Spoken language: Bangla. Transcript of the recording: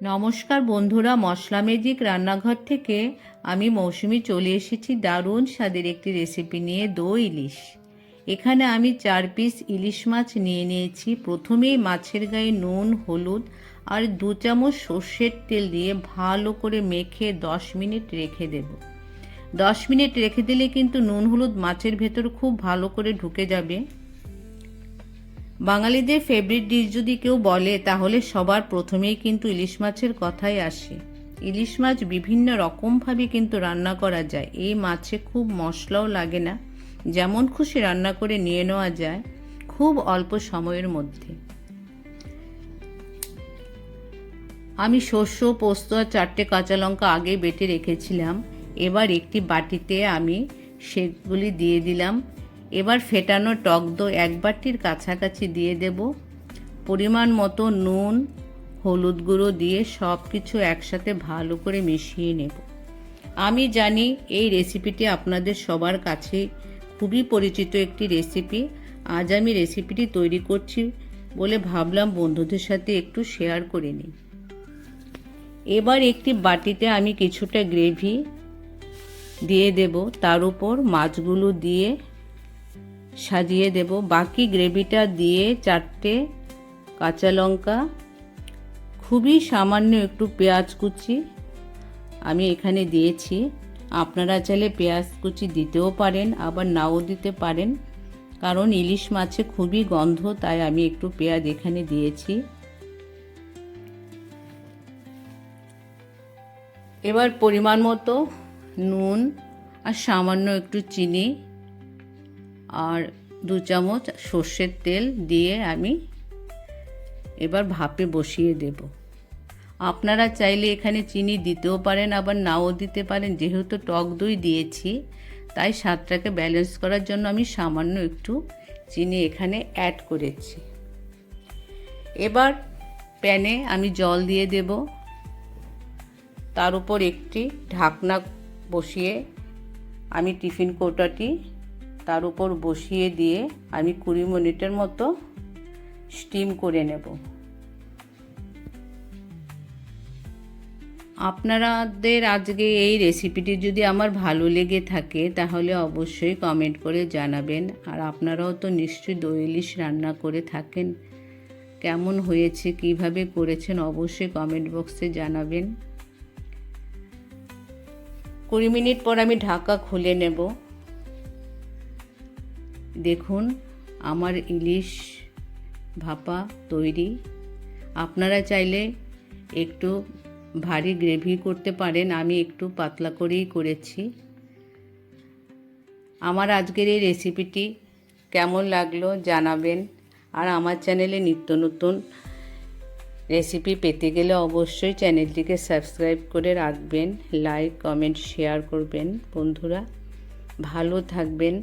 নমস্কার বন্ধুরা, মশলা ম্যাজিক রান্নাঘর থেকে আমি মৌসুমি চলে এসেছি দারুণ স্বাদের একটি রেসিপি নিয়ে দই ইলিশ। এখানে আমি চার পিস ইলিশ মাছ নিয়ে নিয়েছি। প্রথমেই মাছের গায়ে নুন, হলুদ আর দু চামচ সর্ষের তেল দিয়ে ভালো করে মেখে দশ মিনিট রেখে দেব। দশ মিনিট রেখে দিলে কিন্তু নুন, হলুদ মাছের ভেতর খুব ভালো করে ঢুকে যাবে। বাঙালিদের ফেভারিট ডিশ যদি কেউ বলে, তাহলে সবার প্রথমেই কিন্তু ইলিশ মাছের কথাই আসে। ইলিশ মাছ বিভিন্ন রকমভাবে কিন্তু রান্না করা যায়। এই মাছে খুব মশলাও লাগে না। যেমন খুশি রান্না করে নিয়ে নেওয়া যায়, খুব অল্প সময়ের মধ্যে। আমি শস্য, পোস্ত আর চারটে কাঁচা লঙ্কা আগে বেটে রেখেছিলাম। এবার একটি বাটিতে আমি সেগুলি দিয়ে দিলাম। এবার ফেটানো টক দই এক বাটির কাছাকাছি দিয়ে দেব। পরিমাণ মতো নুন, হলুদ গুঁড়ো দিয়ে সব কিছু একসাথে ভালো করে মিশিয়ে নেব। আমি জানি এই রেসিপিটি আপনাদের সবার কাছে খুবই পরিচিত একটি রেসিপি। আজ আমি রেসিপিটি তৈরি করছি বলে ভাবলাম বন্ধুদের সাথে একটু শেয়ার করে নিই। এবার একটি বাটিতে আমি কিছুটা গ্রেভি দিয়ে দেব। তার উপর মাছগুলো দিয়ে সাজিয়ে দেব। বাকি গ্রেভিটা দিয়ে চারটে কাঁচা লঙ্কা, খুবই সামান্য একটু পেঁয়াজ কুচি আমি এখানে দিয়েছি। আপনারা চাইলে পেঁয়াজ কুচি দিতেও পারেন, আবার নাও দিতে পারেন, কারণ ইলিশ মাছে খুবই গন্ধ, তাই আমি একটু পেঁয়াজ এখানে দিয়েছি। এবার পরিমাণ মতো নুন আর সামান্য একটু চিনি আর দু চামচ সর্ষের তেল দিয়ে আমি এবার ভাপে বসিয়ে দেব। আপনারা চাইলে এখানে চিনি দিতেও পারেন, আবার নাও দিতে পারেন। যেহেতু টক দই দিয়েছি, তাই স্বাদটাকে ব্যালেন্স করার জন্য আমি সামান্য একটু চিনি এখানে অ্যাড করেছি। এবার প্যানে আমি জল দিয়ে দেব। তার উপর একটি ঢাকনা বসিয়ে আমি টিফিন কৌটাটি তার উপর বসিয়ে দিয়ে আমি কুড়ি মিনিটের মতো স্টিম করে নেব। আপনাদের আজকে এই রেসিপিটি যদি আমার ভালো লেগে থাকে, তাহলে অবশ্যই কমেন্ট করে জানাবেন। আর আপনারাও তো নিশ্চয়ই দই ইলিশ রান্না করে থাকেন। কেমন হয়েছে, কীভাবে করেছেন, অবশ্যই কমেন্ট বক্সে জানাবেন। কুড়ি মিনিট পর আমি ঢাকা খুলে নেব। দেখুন, আমার ইলিশ ভাপা তৈরি। আপনারা চাইলে একটু ভারী গ্রেভি করতে পারেন, আমি একটু পাতলা করেই করেছি। আমার আজকের এই রেসিপিটি কেমন লাগল জানাবেন, আর আমার চ্যানেলে নিত্য নতুন রেসিপি পেতে গেলে অবশ্যই চ্যানেলটিকে সাবস্ক্রাইব করে রাখবেন, লাইক, কমেন্ট, শেয়ার করবেন বন্ধুরা। ভালো থাকবেন।